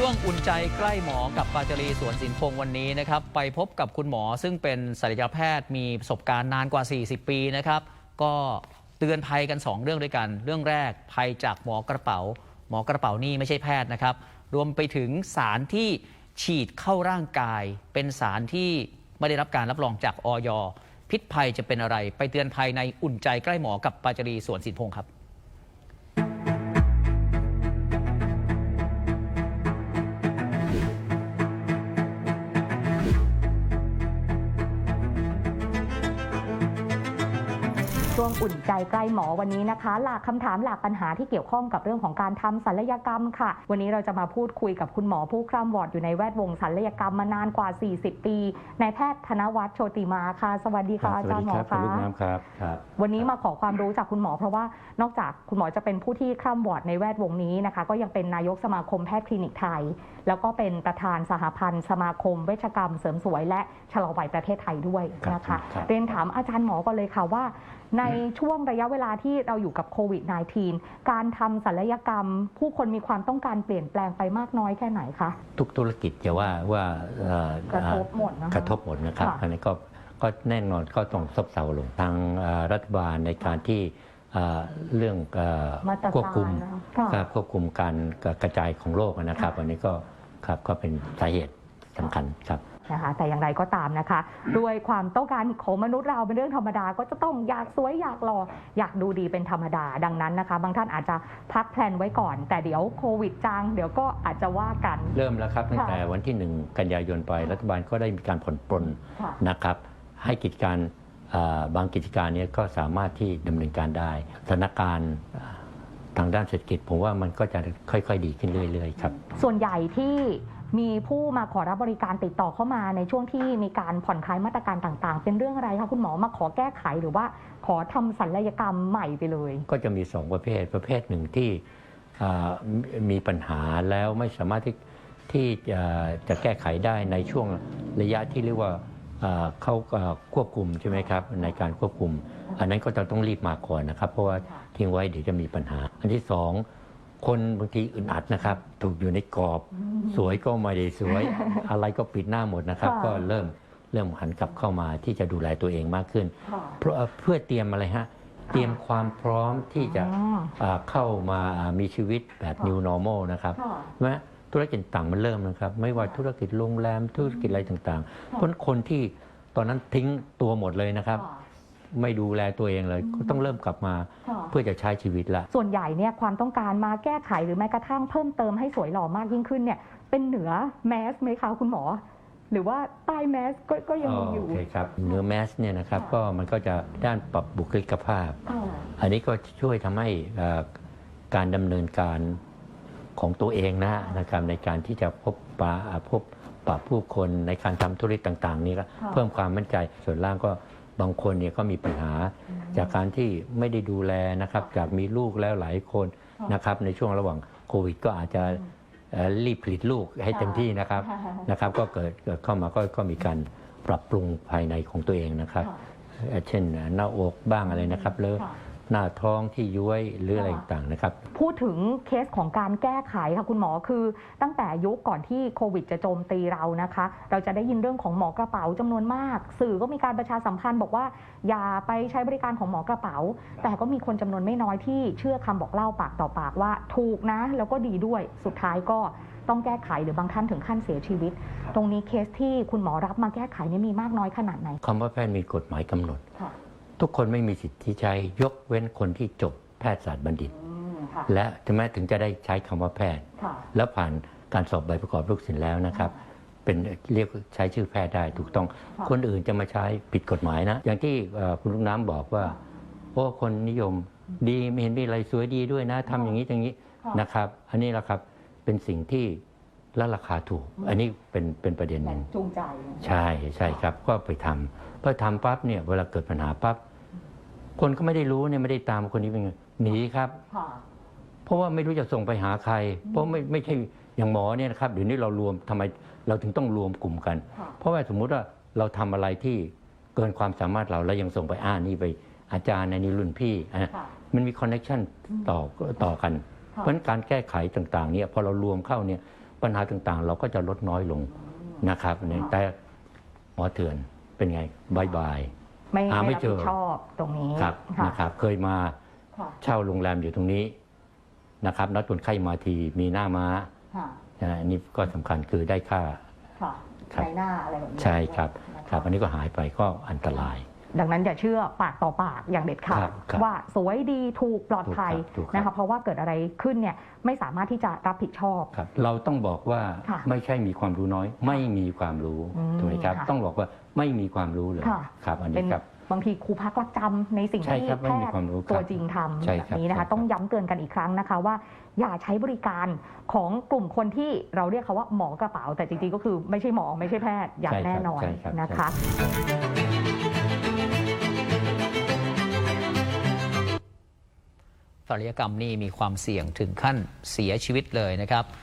ช่วงอุ่นใจใกล้หมอกับปาจารีสวนสินพงวันนี้นะครับ ไปพบกับคุณหมอซึ่งเป็นศัลยแพทย์มีประสบการณ์นานกว่า 40 ปีนะครับ ก็เตือนภัยกัน 2 เรื่องด้วยกัน เรื่องแรกภัยจากหมอกระเป๋า หมอกระเป๋านี่ไม่ใช่แพทย์นะครับ รวมไปถึงสารที่ฉีดเข้าร่างกาย เป็นสารที่ไม่ได้รับการรับรองจากออยพิษภัยจะเป็นอะไร ไปเตือนภัยในอุ่นใจใกล้หมอกับปาจารีสวนสินพงครับ ช่วงอุ่นใจใกล้หมอวันนี้นะคะ หลากคำถามหลากปัญหาที่เกี่ยวข้องกับเรื่องของการทำศัลยกรรมค่ะ วันนี้เราจะมาพูดคุยกับคุณหมอผู้คร่ำวอดอยู่ในแวดวงศัลยกรรมมานานกว่า 40 ปีนายแพทย์ธนวัฒน์โชติมาค่ะ สวัสดีค่ะอาจารย์หมอสวัสดีคะครับคุณลูกน้ำครับครับ วันนี้มาขอความรู้จากคุณหมอ เพราะว่านอกจากคุณหมอจะเป็นผู้ที่คร่ำวอดในแวดวงนี้นะคะ ก็ยังเป็นนายกสมาคมแพทย์คลินิกไทย แล้วก็เป็นประธานสหพันธ์ สมาคมเวชกรรม เสริมสวย และชะลอวัยประเทศไทยด้วยนะคะครับเรียนถามอาจารย์หมอก่อนเลยค่ะว่าในช่วงระยะเวลาที่เราอยู่กับโควิด -19 การทำศัลยกรรม ผู้คนมีความต้องการเปลี่ยนแปลงไปมากน้อยแค่ไหนคะ ทุกธุรกิจจะว่าว่าเอ่อกระทบหมดนะคะกระทบหมดนะครับค่ะอันนี้ก็ก็แน่นอนก็ต้องซบเซาลงทางเอ่อรัฐบาลในการที่เอ่อเรื่องเอ่อมาตรการควบคุมนะคะค่ะครับควบคุมการกระจายของโรคนะครับค่ะอันนี้ก็ครับก็เป็นสาเหตุสำคัญครับ นะคะแต่อย่างไรก็ตามนะคะ ด้วยความต้องการของมนุษย์เราเป็นเรื่องธรรมดาก็จะต้องอยากสวยอยากหล่ออยากดูดีเป็นธรรมดาดังนั้นนะคะ บางท่านอาจจะพักแพลนไว้ก่อน แต่เดี๋ยวโควิดจางเดี๋ยวก็อาจจะว่ากันเริ่มแล้วครับตั้งค่ะแต่วันที่หนึ่งกันยายนไปรัฐบาลก็ได้มีการผ่อนปลนค่ะนะครับ ให้กิจการเอ่อบางกิจการเนี้ก็สามารถที่ดำเนินการได้สถานการณ์เอ่อทางด้านเศรษฐกิจผมว่ามันก็จะค่อย ๆ ดีขึ้นเรื่อยๆครับส่วนใหญ่ที่ มีผู้มาขอรับบริการติดต่อเข้ามาในช่วงที่มีการผ่อนคลายมาตรการต่างๆ เป็นเรื่องอะไรคะคุณหมอมาขอแก้ไขหรือว่าขอทำศัลยกรรมใหม่ไปเลย ก็จะมีสองประเภทประเภทหนึ่งที่มีปัญหาแล้วไม่สามารถที่ที่จะแก้ไขได้ในช่วงระยะที่เรียกว่าเขาอ่าควบคุมใช่ไหมครับในการควบคุม อันนั้นก็จะต้องรีบมาก่อนนะครับ เพราะว่าทิ้งไว้เดี๋ยวจะมีปัญหา อันที่สอง คนบางทีอึดอัดนะครับ ถูกอยู่ในกรอบ สวยก็ไม่ได้สวย อะไรก็ปิดหน้าหมดนะครับ ค่ะก็เริ่มเริ่มหันกลับเข้ามาที่จะดูแลตัวเองมากขึ้นเพราะเพื่อเตรียมอะไรฮะ เตรียมความพร้อมที่จะอ๋ออ่าเข้ามาอ่ามีชีวิตแบบ ค่ะ new normal นะครับ ค่ะใช่ไหมธุรกิจต่างมันเริ่มนะครับ ไม่ว่าธุรกิจโรงแรมธุรกิจอะไรต่างๆเพราะคนที่ตอนนั้นทิ้งตัวหมดเลยนะครับ ไม่ดูแลตัวเองเลย ก็ต้องเริ่มกลับมาเพื่อจะใช้ชีวิตละส่วนใหญ่เนี่ยความต้องการมาแก้ไขหรือแม้กระทั่งเพิ่มเติมให้สวยหล่อมากยิ่งขึ้นเนี่ยเป็นเหนือแมสไหมคะคุณหมอ หรือว่าใต้แมสก็ก็ยังมีอยู่โอเคครับเนื้อแมสเนี่ยนะครับค่ะก็มันก็จะด้านปรับบุคลิกภาพค่ะอันนี้ก็ช่วยทำให้เอ่อการดำเนินการของตัวเองนะนะครับในการที่จะพบปะพบปะผู้คนในการทำธุรกิจต่าง ๆ นี่ก็ค่ะเพิ่มความมั่นใจส่วนล่างก็ บางคนเนี่ยก็มีปัญหาจากการที่ไม่ได้ดูแลนะครับ จากมีลูกแล้วหลายคนนะครับ ในช่วงระหว่างโควิด ก็อาจจะเอ่อรีบผลิตลูกให้เต็มที่นะครับนะครับ ก็เกิดเกิดเข้ามาก็ก็มีการปรับปรุงภายในของตัวเองนะครับค่ะเอ่อเช่นหน้าอกบ้างอะไรนะครับหรือค่ะ หน้าท้องที่ย้วยหรืออะไรต่างๆนะครับ พูดถึงเคสของการแก้ไขค่ะคุณหมอคือ ตั้งแต่ยุคก่อนที่โควิดจะโจมตีเรานะคะ เราจะได้ยินเรื่องของหมอกระเป๋าจำนวนมาก สื่อก็มีการประชาสัมพันธ์บอกว่า อย่าไปใช้บริการของหมอกระเป๋า แต่ก็มีคนจำนวนไม่น้อยที่เชื่อคำบอกเล่าปากต่อปากว่า ถูกนะ แล้วก็ดีด้วยสุดท้ายก็ต้องแก้ไขหรือบางท่านถึงขั้นเสียชีวิต ตรงนี้เคสที่คุณหมอรับมาแก้ไขนี่มีมากน้อยขนาดไหนคำว่าแพทย์มีกฎหมายกำหนดค่ะ ทุกคนไม่มีสิทธิ์ที่ใช้ยกเว้นคนที่จบแพทยศาสตร์บัณฑิต อืมค่ะ และถึงแม้ถึงจะได้ใช้คำว่าแพทย์ ค่ะ แล้วผ่านการสอบใบประกอบลูกศิลป์แล้วนะครับ เป็นเรียกใช้ชื่อแพทย์ได้ถูกต้อง ค่ะ คนอื่นจะมาใช้ผิดกฎหมายนะ อย่างที่เอ่อคุณลูกน้ำบอกว่า โอ้คนนิยมดีไม่เห็นมีอะไรสวยดีด้วยนะทำอย่างนี้อย่างนี้ค่ะ นะครับ อันนี้แหละครับเป็นสิ่งที่และราคาถูก อันนี้เป็นเป็นประเด็นหนึ่งจูงใจ ใช่ใช่ครับก็ไปทำพอทำปั๊บเนี่ยเวลาเกิดปัญหาปั๊บ คนก็ไม่ได้รู้เนี่ยไม่ได้ตามคนนี้เป็นไงหนีครับ ค่ะ เพราะว่าไม่รู้จะส่งไปหาใคร เพราะไม่ไม่ใช่อย่างหมอเนี่ยนะครับเดี๋ยวนี้เรารวมทำไมเราถึงต้องรวมกลุ่มกัน ค่ะ เพราะว่าสมมุติว่าเราทำอะไรที่เกินความสามารถเราแล้วยังส่งไปอ่านี่ไปอาจารย์ในนี้รุ่นพี่อะค่ะ มันมีคอนเนคชันต่อต่อกันค่ะเพราะฉะนั้นการแก้ไขต่างๆเนี่ยพอเรารวมเข้าเนี่ยปัญหาต่างๆ เราก็จะลดน้อยลงนะครับเนี่ยแต่หมอเถื่อนเป็นไงบายบาย ไม่หาไม่ไม่รับเจอผิดชอบตรงนี้ครับค่ะนะครับ เคยมาค่ะเช่าโรงแรมอยู่ตรงนี้นะครับนัดคนไข้มาทีมีหน้าม้าค่ะนะอันนี้ก็สำคัญคือได้ค่า ค่ะครับ ในหน้าอะไรแบบนี้ใช่ครับนะะครับ อันนี้ก็หายไปก็อันตราย ดังนั้นอย่าเชื่อปากต่อปากอย่างเด็ดขาครัดบครับว่าสวยดีถูกปลอดภัยถูกครับถูกครับ นะคะเพราะว่าเกิดอะไรขึ้นเนี่ยไม่สามารถที่จะรับผิดชอบ ครับเราต้องบอกว่าค่ะไม่ใช่มีความรู้น้อย ไม่มีความรู้อืมถูกไหมครับ ค่ะต้องบอกว่าไม่มีความรู้เลยค่ะ ครับ อันเป็นี้นครับ บางทีครูพักรักจำในสิ่งใช่ที่ครับแพไม่มีทย์ความรู้ครับตัวจริงทำใช่แบครับบนี้นะใช่ครัคะ บ ต้องย้ำเตือนกันอีกครั้งนะคะว่า อย่าใช้บริการของกลุ่มคนที่เราเรียกเขาว่าหมอกระเป๋า แต่จริงๆก็คือไม่ใช่หมอไม่ใช่แพทย์อย่างใช่ครับแน่นอนใช่ครับ นะคะ ศัลยกรรมนี่มีความเสี่ยงถึงขั้นเสียชีวิตเลยนะครับ